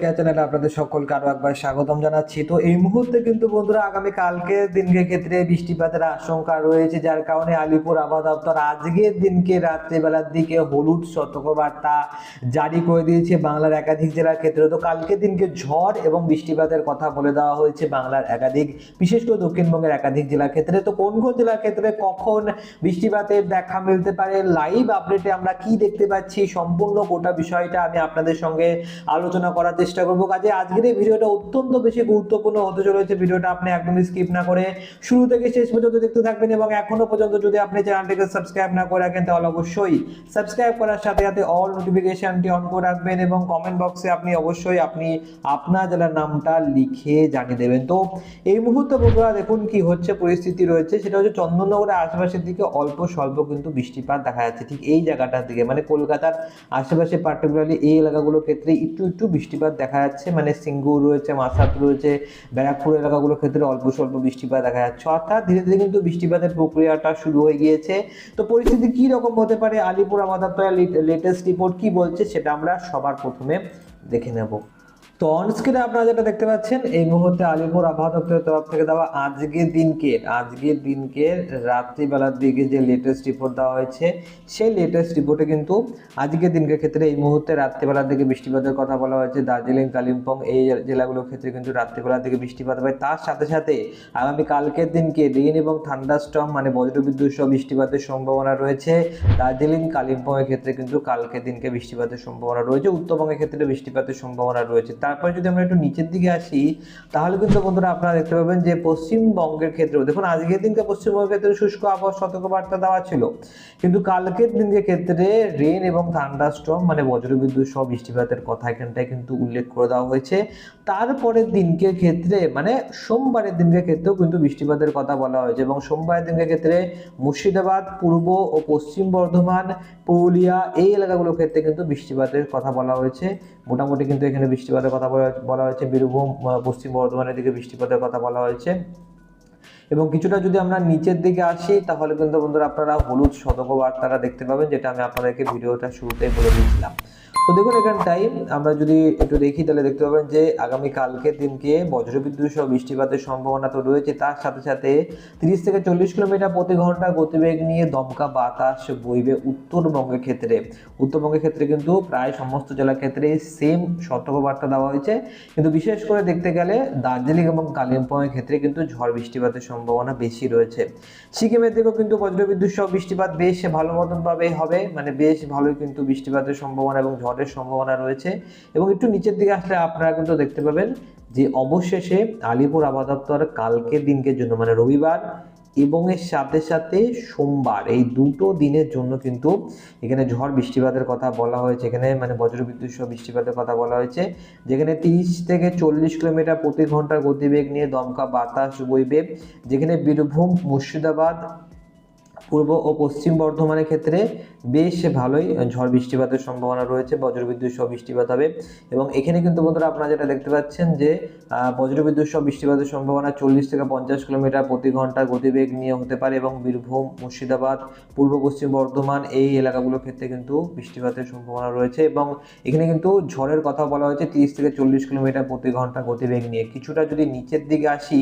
Care চ্যানেলে আপনাদের সকলকে আরও একবার স্বাগতম জানাচ্ছি। তো এই মুহূর্তে কিন্তু বন্ধুরা আগামী কালকে দিনকে ক্ষেত্রে বৃষ্টিপাতের আশঙ্কা রয়েছে, যার কারণে আলিপুর আবহাওয়া দপ্তর আজকের দিনকে রাত্রিবেলার দিকে হলুদ সতর্কবার্তা জারি করে দিয়েছে বাংলার একাধিক জেলার ক্ষেত্রে। তো কালকে দিনকে ঝড় এবং বৃষ্টিপাতের কথা বলে দেওয়া হয়েছে বাংলার একাধিক, বিশেষ করে দক্ষিণবঙ্গের একাধিক জেলার ক্ষেত্রে। তো কোন কোন জেলার ক্ষেত্রে কখন বৃষ্টিপাতের দেখা মিলতে পারে লাইভ আপডেটে আমরা কি দেখতে পাচ্ছি, সম্পূর্ণ গোটা বিষয়টা আমি আপনাদের সঙ্গে আলোচনা করার করব। কাজে আজকের এই ভিডিওটা অত্যন্ত বেশি গুরুত্বপূর্ণ হতে চলেছে। ভিডিওটা আপনি একদমই স্কিপ না করে শুরু থেকে শেষ পর্যন্ত দেখতে থাকবেন এবং এখনও পর্যন্ত যদি আপনি চ্যানেলটিকে সাবস্ক্রাইব না করে রাখেন, তাহলে অবশ্যই সাবস্ক্রাইব করার সাথে সাথে অল নোটিফিকেশনটি অন করে রাখবেন এবং কমেন্ট বক্সে আপনি অবশ্যই আপনি আপনার জেলার নামটা লিখে জানিয়ে দেবেন। তো এই মুহূর্তে বন্ধুরা দেখুন কি হচ্ছে, পরিস্থিতি রয়েছে। সেটা হচ্ছে চন্দননগরের আশেপাশের দিকে অল্প স্বল্প কিন্তু বৃষ্টিপাত দেখা যাচ্ছে ঠিক এই জায়গাটার দিকে। মানে কলকাতার আশেপাশে পার্টিকুলারলি এই এলাকাগুলোর ক্ষেত্রে একটু একটু বৃষ্টিপাত দেখা যাচ্ছে মানে সিঙ্গুর রয়েছে মাসাত রয়েছে, ব্যারাকপুর এলাকাগুলোর ক্ষেত্রে অল্প স্বল্প বৃষ্টিপাত দেখা যাচ্ছে। অর্থাৎ ধীরে ধীরে কিন্তু বৃষ্টিপাতের প্রক্রিয়াটা শুরু হয়ে গিয়েছে। তো পরিস্থিতি কি রকম হতে পারে? আলিপুর আমাদের লেটেস্ট রিপোর্ট কি বলছে সেটা আমরা সবার প্রথমে দেখে নেব। তো অনস্ক্রিনে আপনারা যেটা দেখতে পাচ্ছেন, এই মুহূর্তে আলিপুর আবহাওয়া দপ্তরের তরফ থেকে দেওয়া আজকের দিনকে আজকের দিনকে রাত্রিবেলার দিকে যে লেটেস্ট রিপোর্ট দেওয়া হয়েছে, সেই লেটেস্ট রিপোর্টে কিন্তু আজকের দিনকে ক্ষেত্রে এই মুহূর্তে রাত্রিবেলার দিকে বৃষ্টিপাতের কথা বলা হয়েছে। দার্জিলিং, কালিম্পং এই জেলাগুলোর ক্ষেত্রে কিন্তু রাত্রিবেলার দিকে বৃষ্টিপাত হবে তার সাথে সাথে আগামী কালকের দিনকে রেন এবং থান্ডারস্টর্ম মানে বজ্রবিদ্যুৎ সহ বৃষ্টিপাতের সম্ভাবনা রয়েছে। দার্জিলিং, কালিম্পংয়ের ক্ষেত্রে কিন্তু কালকের দিনকে বৃষ্টিপাতের সম্ভাবনা রয়েছে। উত্তরবঙ্গের ক্ষেত্রে বৃষ্টিপাতের সম্ভাবনা রয়েছে। তারপরে যদি আমরা একটু নিচের দিকে আসি, তাহলে কিন্তু বন্ধুরা আপনারা দেখতে পাবেন যে পশ্চিমবঙ্গের ক্ষেত্রেও, দেখুন আজকের দিনকে পশ্চিমবঙ্গের ক্ষেত্রে শুষ্ক আবহাওয়া সতর্কবার্তা দেওয়া ছিল। কিন্তু কালকের দিনকে ক্ষেত্রে রেন এবং থান্ডারস্টর্ম মানে বজ্রবিদ্যুৎ সহ বৃষ্টিপাতের কথা এখানটায় কিন্তু উল্লেখ করে দেওয়া হয়েছে। তারপরের দিনকে ক্ষেত্রে মানে সোমবারের দিনকে ক্ষেত্রেও কিন্তু বৃষ্টিপাতের কথা বলা হয়েছে এবং সোমবারের দিনকে ক্ষেত্রে মুর্শিদাবাদ, পূর্ব ও পশ্চিম বর্ধমান, পুরুলিয়া এই এলাকাগুলোর ক্ষেত্রে কিন্তু বৃষ্টিপাতের কথা বলা হয়েছে। মোটামুটি কিন্তু এখানে বৃষ্টিপাতের কথা বলা বলা হয়েছে, বীরভূম পশ্চিম বর্ধমানের দিকে বৃষ্টিপাতের কথা বলা হয়েছে। এবং কিছুটা যদি আমরা নিচের দিকে আসি, তাহলে কিন্তু বন্ধুরা আপনারা হলুদ সতর্কবার্তাটা দেখতে পাবেন, যেটা আমি আপনাদেরকে ভিডিওটা শুরুতেই বলে দিয়েছিলাম। তো দেখুন এখানটাই আমরা যদি একটু দেখি, তাহলে দেখতে পাবেন যে আগামী কালকের দিনকে বজ্রবিদ্যুৎ সহ বৃষ্টিপাতের সম্ভাবনা তো রয়েছে। তার সাথে সাথে তিরিশ থেকে চল্লিশ কিলোমিটার প্রতি ঘণ্টা গতিবেগ নিয়ে দমকা বাতাস বইবে উত্তরবঙ্গের ক্ষেত্রে। উত্তরবঙ্গের ক্ষেত্রে কিন্তু প্রায় সমস্ত জেলার ক্ষেত্রে সেম সতর্কবার্তা দেওয়া হয়েছে। কিন্তু বিশেষ করে দেখতে গেলে দার্জিলিং এবং কালিম্পংয়ের ক্ষেত্রে কিন্তু ঝড় বৃষ্টিপাতের সম্ভাবনা বেশি রয়েছে। সিকিমের দিকেও কিন্তু বজ্রবিদ্যুৎ সহ বৃষ্টিপাত বেশ ভালো মতনভাবে হবে। মানে বেশ ভালোই কিন্তু বৃষ্টিপাতের সম্ভাবনা এবং ঝড়ের সম্ভাবনা রয়েছে এবং একটু নিচের দিকে আসলে আপনারা কিন্তু দেখতে পাবেন যে অবশেষে আলিপুর আবহাওয়া দপ্তর কালকের দিনকের জন্য মানে রবিবার এবং এর সাথে সাথে সোমবার, এই দুটো দিনের জন্য কিন্তু এখানে ঝড় বৃষ্টিপাতের কথা বলা হয়েছে, এখানে মানে বজ্রবিদ্যুৎ সহ বৃষ্টিপাতের কথা বলা হয়েছে, যেখানে তিরিশ থেকে চল্লিশ কিলোমিটার প্রতি ঘণ্টার গতিবেগ নিয়ে দমকা বাতাস বইবে, যেখানে বীরভূম, মুর্শিদাবাদ পূর্ব ও পশ্চিম বর্ধমানের ক্ষেত্রে বেশ ভালোই ঝড় বৃষ্টিপাতের সম্ভাবনা রয়েছে, বজ্রবিদ্যুৎ সহ বৃষ্টিপাত হবে। এবং এখানে কিন্তু বন্ধুরা আপনারা যেটা দেখতে পাচ্ছেন যে বজ্রবিদ্যুৎ সহ বৃষ্টিপাতের সম্ভাবনা চল্লিশ থেকে পঞ্চাশ কিলোমিটার প্রতি ঘণ্টার গতিবেগ নিয়ে হতে পারে এবং বীরভূম, মুর্শিদাবাদ, পূর্ব পশ্চিম বর্ধমান এই এলাকাগুলোর ক্ষেত্রে কিন্তু বৃষ্টিপাতের সম্ভাবনা রয়েছে এবং এখানে কিন্তু ঝড়ের কথা বলা হয়েছে, তিরিশ থেকে চল্লিশ কিলোমিটার প্রতি ঘণ্টা গতিবেগ নিয়ে। কিছুটা যদি নিচের দিকে আসি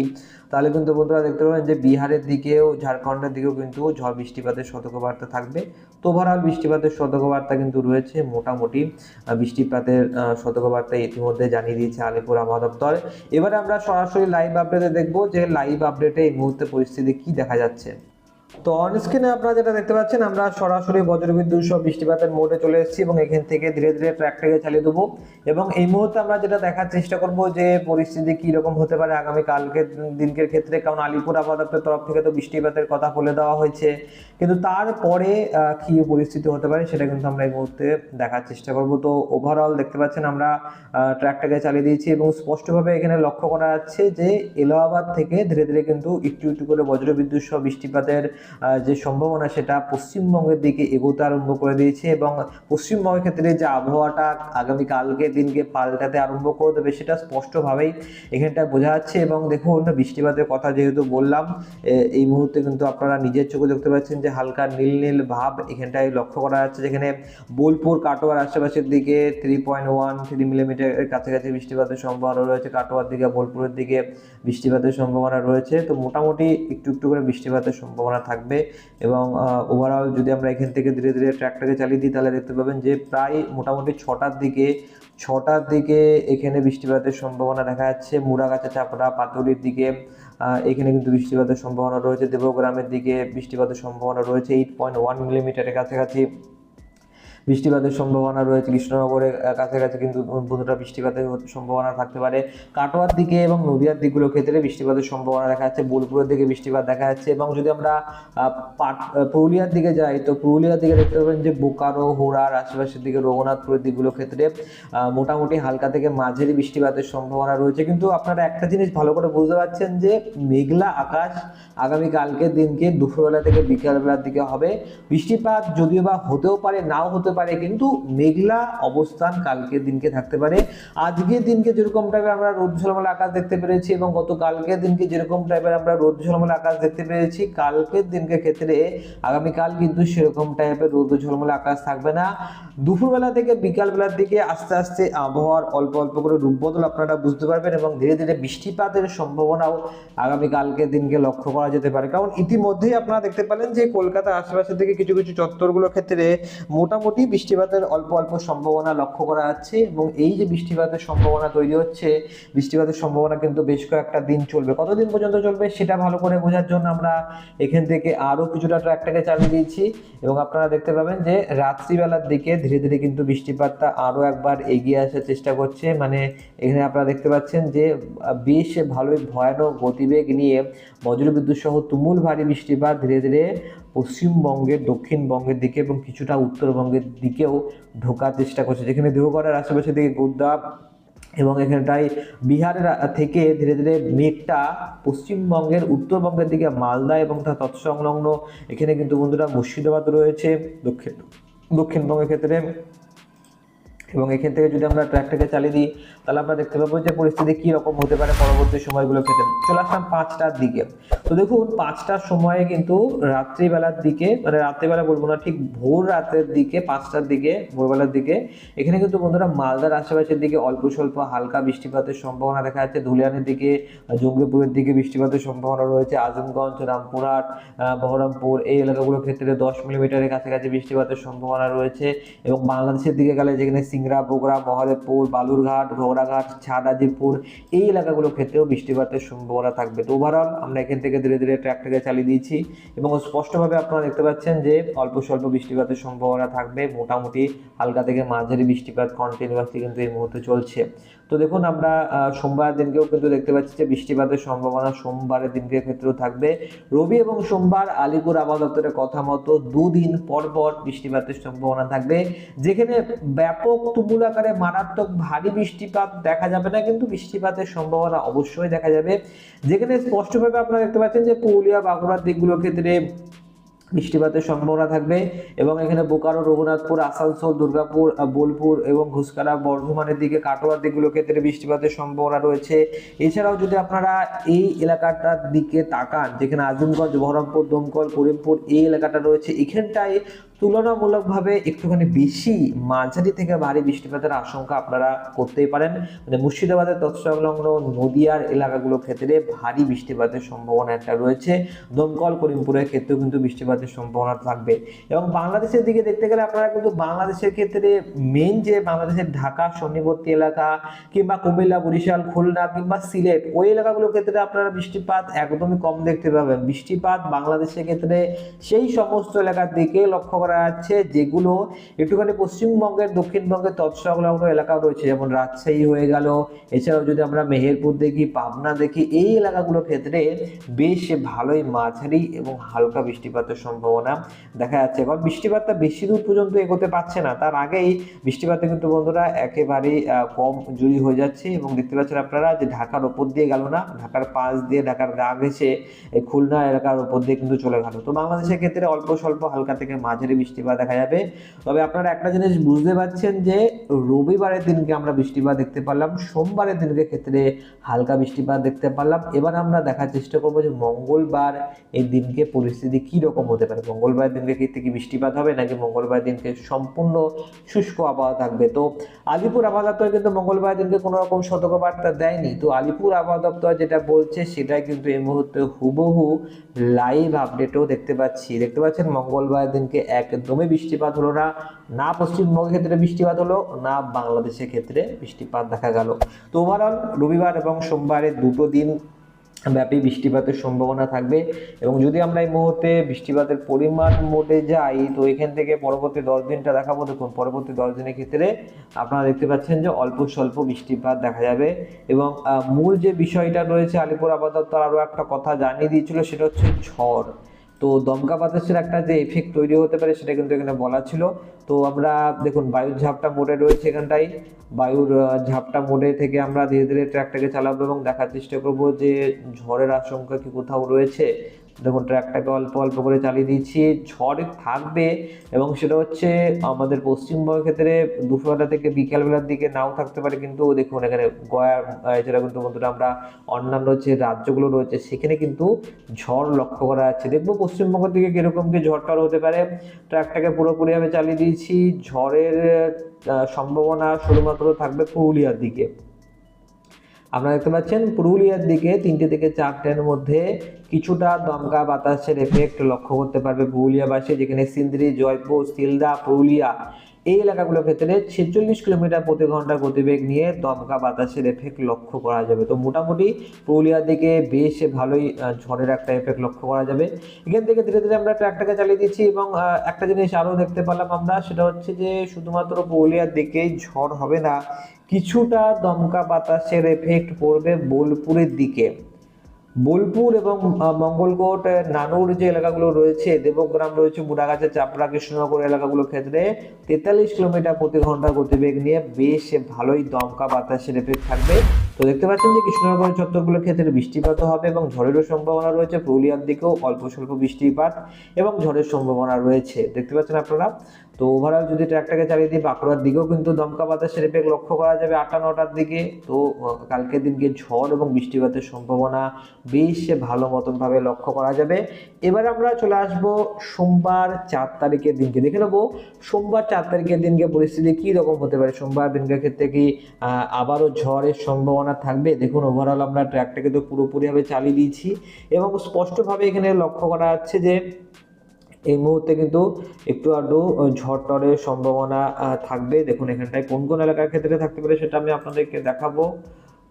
তাহলে কিন্তু বন্ধুরা দেখতে পাবেন যে বিহারের দিকেও, ঝাড়খণ্ডের দিকেও কিন্তু ঝড় বৃষ্টিপাতের সতর্কবার্তা থাকবে। তো ওভারঅল বৃষ্টিপাতের সতর্কবার্তা কিন্তু রয়েছে, মোটামুটি বৃষ্টিপাতের সতর্কবার্তা ইতিমধ্যে জানিয়ে দিয়েছে আলিপুর আবহাওয়া দপ্তর। এবারে আমরা সরাসরি লাইভ আপডেটে দেখব যে লাইভ আপডেটে এই মুহূর্তে পরিস্থিতি কি দেখা যাচ্ছে। তো অন স্ক্রিনে আপনারা যেটা দেখতে পাচ্ছেন, আমরা সরাসরি বজ্রবিদ্যুৎ সহ বৃষ্টিপাতের মোডে চলে এসেছি এবং এখান থেকে ধীরে ধীরে ট্র্যাকটাকে চালিয়ে দেবো। এবং এই মুহূর্তে আমরা যেটা দেখার চেষ্টা করব যে পরিস্থিতি কি রকম হতে পারে আগামী কালকের দিনকের ক্ষেত্রে, কারণ আলিপুর আবহাওয়া তরফ থেকে তো বৃষ্টিপাতের কথা বলে দেওয়া হয়েছে। কিন্তু তারপরে কি পরিস্থিতি হতে পারে সেটা কিন্তু আমরা এই মুহূর্তে দেখার চেষ্টা করব। তো ওভারঅল দেখতে পাচ্ছেন আমরা ট্র্যাকটাকে চালিয়ে দিয়েছি এবং স্পষ্টভাবে এখানে লক্ষ্য করা যাচ্ছে যে এলাহাবাদ থেকে ধীরে ধীরে কিন্তু একটু একটু করে বজ্রবিদ্যুৎ সহ বৃষ্টিপাতের যে সম্ভাবনা সেটা পশ্চিমবঙ্গের দিকে এগোতে আরম্ভ করে দিয়েছে এবং পশ্চিমবঙ্গের ক্ষেত্রে যে আবহাওয়াটা আগামী কালকে দিনকে পাল্টাতে আরম্ভ করে দেবে সেটা স্পষ্টভাবেই এখানটা বোঝা যাচ্ছে এবং দেখুন, বৃষ্টিপাতের কথা যেহেতু বললাম এই মুহূর্তে কিন্তু আপনারা নিজের চোখে দেখতে পাচ্ছেন যে হালকা নীল নীল ভাব এখানটায় লক্ষ্য করা যাচ্ছে, যেখানে বোলপুর, কাটোয়ার আশেপাশের দিকে থ্রি পয়েন্ট ওয়ান থ্রি মিলিমিটারের কাছাকাছি বৃষ্টিপাতের সম্ভাবনা রয়েছে, কাটোয়ার দিকে, বোলপুরের দিকে বৃষ্টিপাতের সম্ভাবনা রয়েছে, তো মোটামুটি একটু একটু করে বৃষ্টিপাতের সম্ভাবনা থাকবে এবং ওভারঅল যদি আমরা এখান থেকে ধীরে ধীরে ট্র্যাকটাকে চালিয়ে দিই, তাহলে দেখতে পাবেন যে প্রায় মোটামুটি ছটার দিকে ছটার দিকে এখানে বৃষ্টিপাতের সম্ভাবনা দেখা যাচ্ছে। মুড়াগাছা, চাপড়া, পাতুরির দিকে এখানে কিন্তু বৃষ্টিপাতের সম্ভাবনা রয়েছে। দেবগ্রামের দিকে বৃষ্টিপাতের সম্ভাবনা রয়েছে। এইট পয়েন্ট ওয়ান মিলিমিটারের কাছাকাছি বৃষ্টিপাতের সম্ভাবনা রয়েছে। কৃষ্ণনগরের কাছাকাছি কিন্তু বন্ধুরা বৃষ্টিপাতের সম্ভাবনা থাকতে পারে। কাটোয়ার দিকে এবং নদীয়ার দিকগুলোর ক্ষেত্রে বৃষ্টিপাতের সম্ভাবনা দেখা যাচ্ছে। বোলপুরের দিকে বৃষ্টিপাত দেখা যাচ্ছে এবং যদি আমরা পুরুলিয়ার দিকে যাই, তো পুরুলিয়ার দিকে দেখতে পাবেন যে বোকারো হোড়ার আশেপাশের দিকে রঘুনাথপুরের দিকগুলোর ক্ষেত্রে মোটামুটি হালকা থেকে মাঝারি বৃষ্টিপাতের সম্ভাবনা রয়েছে। কিন্তু আপনারা একটা জিনিস ভালো করে বুঝতে পারছেন যে, মেঘলা আকাশ আগামী কালকের দিনকে দুপুরবেলা থেকে বিকালবেলার দিকে হবে। বৃষ্টিপাত যদিও বা হতেও পারে, নাও হতে পারে, কিন্তু মেঘলা অবস্থান কালকের দিনকে থাকতে পারে। আজকের দিনকে যেরকম টাইপের আমরা রোদ ঝলমলে আকাশ দেখতে পেরেছি এবং গত কালকের দিনকে যেরকম টাইপের আমরা রোদ ঝলমলে আকাশ দেখতে পেরেছি, কালকের দিনকে ক্ষেত্রে আগামীকাল কিন্তু সেরকম টাইপের রোদ ঝলমলে আকাশ থাকবে না। দুপুরবেলা থেকে বিকালবেলার দিকে আস্তে আস্তে আবহাওয়ার অল্প অল্প করে রূপ বদল আপনারা বুঝতে পারবেন এবং ধীরে ধীরে বৃষ্টিপাতের সম্ভাবনাও আগামী কালকের দিনকে লক্ষ্য করা যেতে পারে। কারণ ইতিমধ্যেই আপনারা দেখতে পেলেন যে কলকাতার আশেপাশে থেকে কিছু কিছু চত্বরগুলোর ক্ষেত্রে মোটামুটি বৃষ্টিপাতের অল্প অল্প সম্ভাবনা লক্ষ্য করা যাচ্ছে এবং এই যে বৃষ্টিপাতের সম্ভাবনা তৈরি হচ্ছে, বৃষ্টিপাতের সম্ভাবনা কিন্তু বেশ কয়েকটা দিন চলবে। কতদিন পর্যন্ত চলবে সেটা ভালো করে বোঝার জন্য আমরা এখান থেকে আরও কিছুটা ট্র্যাকটাকে চালিয়ে দিয়েছি এবং আপনারা দেখতে পাবেন যে রাত্রিবেলার দিকে ধীরে ধীরে কিন্তু বৃষ্টিপাতটা আরও একবার এগিয়ে আসার চেষ্টা করছে। মানে এখানে আপনারা দেখতে পাচ্ছেন যে, বেশ ভালোই ভয়ানক গতিবেগ নিয়ে বজ্রবিদ্যুৎ সহ তুমুল ভারী বৃষ্টিপাত ধীরে ধীরে পশ্চিমবঙ্গের, দক্ষিণবঙ্গের দিকে এবং কিছুটা উত্তরবঙ্গের দিকেও ঢোকার চেষ্টা করছে। যেখানে দেহগড়ের আশেপাশে দিকে গোদ্দা এবং এখানটায় বিহারের থেকে ধীরে ধীরে মেঘটা পশ্চিমবঙ্গের, উত্তরবঙ্গের দিকে মালদা এবং তার তৎসংলগ্ন এখানে কিন্তু বন্ধুরা মুর্শিদাবাদ রয়েছে দক্ষিণ, দক্ষিণবঙ্গের ক্ষেত্রে। এবং এখান থেকে যদি আমরা ট্র্যাকটাকে চালিয়ে দিই তাহলে আমরা দেখতে পাবো যে পরিস্থিতি কী রকম হতে পারে পরবর্তী সময়গুলো ক্ষেত্রে চলে আসলাম পাঁচটার দিকে। তো দেখুন, পাঁচটার সময়ে কিন্তু রাত্রিবেলার দিকে মানে রাত্রিবেলা বলব না, ঠিক ভোর রাতের দিকে, পাঁচটার দিকে, ভোরবেলার দিকে, এখানে কিন্তু বন্ধুরা মালদার আশেপাশের দিকে অল্প স্বল্প হালকা বৃষ্টিপাতের সম্ভাবনা দেখা যাচ্ছে। ধুলিয়ানের দিকে, জঙ্গিপুরের দিকে বৃষ্টিপাতের সম্ভাবনা রয়েছে। আজমগঞ্জ, রামপুরহাট বহরমপুর, এই এলাকাগুলোর ক্ষেত্রে দশ মিলিমিটারের কাছাকাছি বৃষ্টিপাতের সম্ভাবনা রয়েছে। এবং বাংলাদেশের দিকে গেলে যেখানে সিংড়া, বগুড়া, মহাদেবপুর, বালুরঘাট ঘোড়াঘাট ছাদাজিপুর এই এলাকাগুলোর ক্ষেত্রেও বৃষ্টিপাতের সম্ভাবনা থাকবে। তো ওভারঅল আমরা এখান থেকে ধীরে ধীরে ট্র্যাকটাকে চালিয়ে দিয়েছি এবং স্পষ্টভাবে আপনারা দেখতে পাচ্ছেন যে অল্প স্বল্প বৃষ্টিপাতের সম্ভাবনা থাকবে। মোটামুটি হালকা থেকে মাঝারি বৃষ্টিপাত কন্টিনিউয়াসলি কিন্তু এই মুহূর্তে চলছে। তো দেখুন আমরা সোমবার দিনকেও কিন্তু দেখতে পাচ্ছি যে বৃষ্টিপাতের সম্ভাবনা সোমবারের দিনকে ক্ষেত্রেও থাকবে। রবি এবং সোমবার আলিপুর আবহাওয়া দপ্তরের কথা মতো দুদিন পর পর বৃষ্টিপাতের সম্ভাবনা থাকবে। যেখানে ব্যাপক তুমুল আকারে মারাত্মক ভারী বৃষ্টিপাত দেখা যাবে না, কিন্তু বৃষ্টিপাতের সম্ভাবনা অবশ্যই দেখা যাবে। যেখানে স্পষ্টভাবে আপনারা দেখতে পাচ্ছেন যে পুরুলিয়া, বাঁকুড়ার দিকগুলোর ক্ষেত্রে বৃষ্টিপাতের সম্ভাবনা থাকবে এবং এখানে বোকারো, রঘুনাথপুর, আসানসোল, দুর্গাপুর, বোলপুর এবং ঘুসকারা বর্ধমানের দিকে, কাটোয়ার দিকগুলোর ক্ষেত্রে বৃষ্টিপাতের সম্ভাবনা রয়েছে। এছাড়াও যদি আপনারা এই এলাকাটার দিকে তাকান, যেখানে আজিমগঞ্জ, বহরমপুর, দমকল, করিমপুর এই এলাকাটা রয়েছে, এখানটায় তুলনামূলকভাবে একটুখানি বেশি মাঝারি থেকে ভারী বৃষ্টিপাতের আশঙ্কা আপনারা করতেই পারেন। মানে মুর্শিদাবাদের তৎসংলগ্ন নদিয়ার এলাকাগুলোর ক্ষেত্রে ভারী বৃষ্টিপাতের সম্ভাবনা একটা রয়েছে। দমকল করিমপুরের ক্ষেত্রেও কিন্তু বৃষ্টিপাতের সম্ভাবনা থাকবে। এবং বাংলাদেশের দিকে দেখতে গেলে আপনারা কিন্তু বাংলাদেশের ক্ষেত্রে মেন যে বাংলাদেশের ঢাকা, সন্নিবর্তী এলাকা কিংবা কুমিল্লা, বরিশাল, খুলনা কিংবা সিলেট, ওই এলাকাগুলোর ক্ষেত্রে আপনারা বৃষ্টিপাত একদমই কম দেখতে পাবেন। বৃষ্টিপাত বাংলাদেশের ক্ষেত্রে সেই সমস্ত এলাকার দিকে লক্ষ্য করা যাচ্ছে যেগুলো একটুখানি পশ্চিমবঙ্গের, দক্ষিণবঙ্গের তৎসংলগ্ন এলাকাও রয়েছে, যেমন রাজশাহী হয়ে গেল। এছাড়াও যদি আমরা মেহেরপুর দেখি, পাবনা দেখি, এই এলাকাগুলোর ক্ষেত্রে বেশ ভালোই মাঝারি এবং হালকা বৃষ্টিপাতের সম্ভাবনা দেখা যাচ্ছে। কারণ বৃষ্টিপাতটা বেশি দূর পর্যন্ত এগোতে পারছে না। তার আগেই বৃষ্টিপাতে কিন্তু বন্ধুরা একেবারেই কম জুড়ি হয়ে যাচ্ছে এবং দেখতে পাচ্ছেন আপনারা যে ঢাকার ওপর দিয়ে গেল না, ঢাকার পাশ দিয়ে ঢাকার গা ঘেসে খুলনা এলাকার ওপর দিয়ে কিন্তু চলে গেল। তো বাংলাদেশের ক্ষেত্রে অল্প স্বল্প হালকা থেকে মাঝারি বৃষ্টিপাত দেখা যাবে। তবে আপনারা একটা জিনিস বুঝতে পারছেন যে, রবিবারের দিনকে আমরা বৃষ্টিপাত দেখতে পারলাম, সোমবারের দিনকে ক্ষেত্রে হালকা বৃষ্টিপাত দেখতে পারলাম। এবার আমরা দেখার চেষ্টা করব যে, মঙ্গলবার এই দিনকে পরিস্থিতি কি রকম হতে পারে? মঙ্গলবার দিনকে ক্ষেত্রে কি বৃষ্টিপাত হবে, নাকি মঙ্গলবার দিনকে সম্পূর্ণ শুষ্ক আবহাওয়া থাকবে? তো আলিপুর আবহাওয়া দপ্তর কিন্তু মঙ্গলবার দিনকে কোনো রকম সতর্কবার্তা দেয়নি। তো আলিপুর আবহাওয়া দপ্তর যেটা বলছে, সেটাই কিন্তু এই মুহূর্তে হুবহু লাইভ আপডেটও দেখতে পাচ্ছি। দেখতে পাচ্ছেন মঙ্গলবার দিনকে একদমই বৃষ্টিপাত হলো না না পশ্চিমবঙ্গের ক্ষেত্রে বৃষ্টিপাত হলো, না বাংলাদেশের ক্ষেত্রে বৃষ্টিপাত দেখা গেল। তো ওভারঅল রবিবার এবং সোমবারে দুটো দিন ব্যাপী বৃষ্টিপাতের সম্ভাবনা থাকবে এবং যদি আমরা এই মুহূর্তে বৃষ্টিপাতের পরিমাণ মোটে যাই, তো এখান থেকে পরবর্তী দশ দিনটা দেখাবো। দেখুন, পরবর্তী দশ দিনের ক্ষেত্রে আপনারা দেখতে পাচ্ছেন যে অল্প স্বল্প বৃষ্টিপাত দেখা যাবে এবং মূল যে বিষয়টা রয়েছে আলিপুর আবহাওয়া আরও একটা কথা জানিয়ে দিয়েছিল, সেটা হচ্ছে ঝড়। তো দমকা বাতাসের একটা যে এফেক্ট তৈরি হতে পারে সেটা কিন্তু এখানে বলা ছিল। তো আমরা দেখুন, বায়ুর ঝাপটা মোড়ে রয়েছে এখানটাই বায়ুর ঝাপটা মোড়ে থেকে আমরা ধীরে ধীরে ট্র্যাকটাকে চালাবো এবং দেখার চেষ্টা করব যে ঝড়ের আশঙ্কা কি কোথাও রয়েছে। দেখুন ট্র্যাকটাকে অল্প অল্প করে চালিয়ে দিচ্ছি। ঝড় থাকবে এবং সেটা হচ্ছে আমাদের পশ্চিমবঙ্গের ক্ষেত্রে দুপুরবেলা থেকে বিকেলবেলার দিকে নাও থাকতে পারে। কিন্তু দেখুন, এখানে গয়া এছাড়া কিন্তু বন্ধুরা আমরা অন্যান্য যে রাজ্যগুলো রয়েছে, সেখানে কিন্তু ঝড় লক্ষ্য করা যাচ্ছে। দেখব পশ্চিমবঙ্গের দিকে কীরকম কি ঝড়টার হতে পারে। ট্র্যাকটাকে পুরোপুরিভাবে চালিয়ে দিয়েছি। ঝড়ের সম্ভাবনা শুধুমাত্র থাকবে পুরুলিয়ার দিকে। আপনারা দেখতে পাচ্ছেন, পুরুলিয়ার দিকে তিনটে থেকে চারটের মধ্যে কিছুটা দমকা বাতাসের এফেক্ট লক্ষ্য করতে পারবে পুরুলিয়াবাসী, যেখানে সিন্দ্রি, জয়পুর, সিলদা, পুরুলিয়া এই এলাকাগুলোর ক্ষেত্রে ছেচল্লিশ কিলোমিটার প্রতি ঘণ্টা গতিবেগ নিয়ে দমকা বাতাসের এফেক্ট লক্ষ্য করা যাবে। তো মোটামুটি পুরুলিয়ার দিকে বেশ ভালোই ঝড়ের একটা এফেক্ট লক্ষ্য করা যাবে। এখান থেকে ধীরে ধীরে আমরা ট্র্যাকটাকে চালিয়ে দিচ্ছি এবং একটা জিনিস আরও দেখতে পেলাম আমরা, সেটা হচ্ছে যে শুধুমাত্র পুরুলিয়ার দিকেই ঝড় হবে না, কিছুটা দমকা বাতাসের এফেক্ট পড়বে বোলপুরের দিকে। বোলপুর এবং মঙ্গলকোট, নানুর যে এলাকাগুলো রয়েছে, দেবগ্রাম রয়েছে বুড়াগাছা চাপড়া, কৃষ্ণনগর এলাকাগুলোর ক্ষেত্রে তেতাল্লিশ কিলোমিটার প্রতি ঘণ্টা গতিবেগ নিয়ে বেশ ভালোই দমকা বাতাসের এফেক্ট থাকবে। তো দেখতে পাচ্ছেন যে কৃষ্ণনগর চত্বরগুলোর ক্ষেত্রে বৃষ্টিপাতও হবে এবং ঝড়েরও সম্ভাবনা রয়েছে। পুরুলিয়ার দিকেও অল্প স্বল্প বৃষ্টিপাত এবং ঝড়ের সম্ভাবনা রয়েছে। দেখতে পাচ্ছেন আপনারা? তো ওভারঅল যদি ট্র্যাকটাকে চালিয়ে দিই বাঁকুড়ার দিকেও কিন্তু দমকা বাতাসের এফেক্ট লক্ষ্য করা যাবে আটটা, নটার দিকে। তো কালকের দিনকে ঝড় এবং বৃষ্টিপাতের সম্ভাবনা বেশ ভালো মতনভাবে লক্ষ্য করা যাবে। এবার আমরা চলে আসব সোমবার চার তারিখের দিনকে। দেখে নেব সোমবার চার তারিখের দিনকে পরিস্থিতি কী রকম হতে পারে? সোমবার দিনকের ক্ষেত্রে কি আবারও ঝড়ের সম্ভাবনা থাকবে। দেখুন ওভারঅল আমরা ট্র্যাকটাকে তো পুরোপুরিভাবে চালিয়ে দিয়েছি এবং স্পষ্টভাবে এখানে লক্ষ্য করা যাচ্ছে যে, এই মুহূর্তে কিন্তু একটু আধটু ঝড় টরের সম্ভাবনা থাকবে। দেখুন, এখানটায় কোন কোন এলাকার ক্ষেত্রে থাকতে পারে সেটা আমি আপনাদেরকে দেখাবো।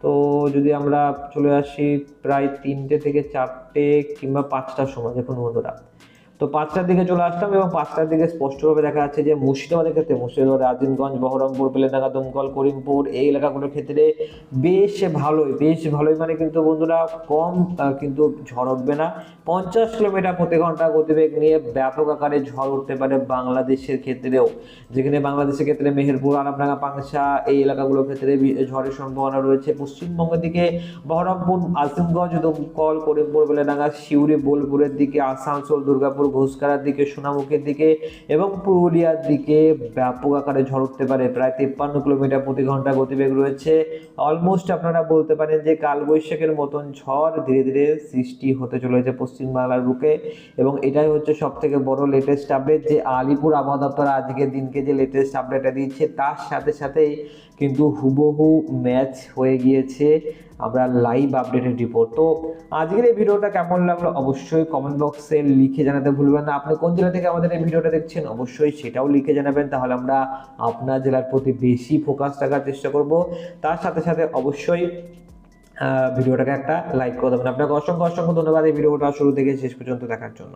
তো যদি আমরা চলে আসি প্রায় তিনটে থেকে চারটে কিংবা পাঁচটার সময়, দেখুন বন্ধুরা। তো পাঁচটার দিকে চলে আসলাম এবং পাঁচটার দিকে স্পষ্টভাবে দেখা যাচ্ছে যে মুর্শিদাবাদের ক্ষেত্রে মুর্শিদাবাদ আজিমগঞ্জ বহরমপুর পেলেনাগা দমকল, করিমপুর এই এলাকাগুলোর ক্ষেত্রে বেশ ভালোই বেশ ভালোই মানে কিন্তু বন্ধুরা কম কিন্তু ঝড় উঠবে না। পঞ্চাশ কিলোমিটার প্রতি ঘণ্টা গতিবেগ নিয়ে ব্যাপক আকারে ঝড় উঠতে পারে বাংলাদেশের ক্ষেত্রেও। যেখানে বাংলাদেশের ক্ষেত্রে মেহেরপুর আরামডাঙ্গা পাংশা এই এলাকাগুলোর ক্ষেত্রে ঝড়ের সম্ভাবনা রয়েছে। পশ্চিমবঙ্গের দিকে বহরমপুর আসিমগঞ্জ দমকল, করিমপুর বেলেডাঙ্গা সিউড়ি, বোলপুরের দিকে, আসানসোল, দুর্গাপুর ঘোষকারার দিকে, সোনামুখীর দিকে এবং পুরুলিয়ার দিকে ব্যাপক আকারে ঝড় উঠতে পারে। প্রায় তিপ্পান্ন কিলোমিটার প্রতি ঘণ্টা গতিবেগ রয়েছে। অলমোস্ট আপনারা বলতে পারেন যে কালবৈশাখের মতন ঝড় ধীরে ধীরে সৃষ্টি হতে চলেছে পশ্চিমবাংলার বুকে এবং এটাই হচ্ছে সব থেকে বড় লেটেস্ট আপডেট যে আলিপুর আবহাওয়া দপ্তর আজকের দিনকে যে লেটেস্ট আপডেটটা দিচ্ছে তার সাথে সাথেই কিন্তু হুবহু ম্যাচ হয়ে গিয়েছে আমরা লাইভ আপডেটেড রিপোর্ট তো আজকের এই ভিডিওটা কেমন লাগল অবশ্যই কমেন্ট বক্সে লিখে জানাতে ভুলবেন না। আপনি কোন জেলা থেকে আমাদের এই ভিডিওটা দেখছেন, অবশ্যই সেটাও লিখে জানাবেন। তাহলে আমরা আপনার জেলার প্রতি বেশি ফোকাস রাখার চেষ্টা করব। তার সাথে সাথে অবশ্যই ভিডিওটাকে একটা লাইক করে দেবেন। আপনাকে অসংখ্য অসংখ্য ধন্যবাদ। এই ভিডিওটা শুরু থেকে শেষ পর্যন্ত দেখার জন্য।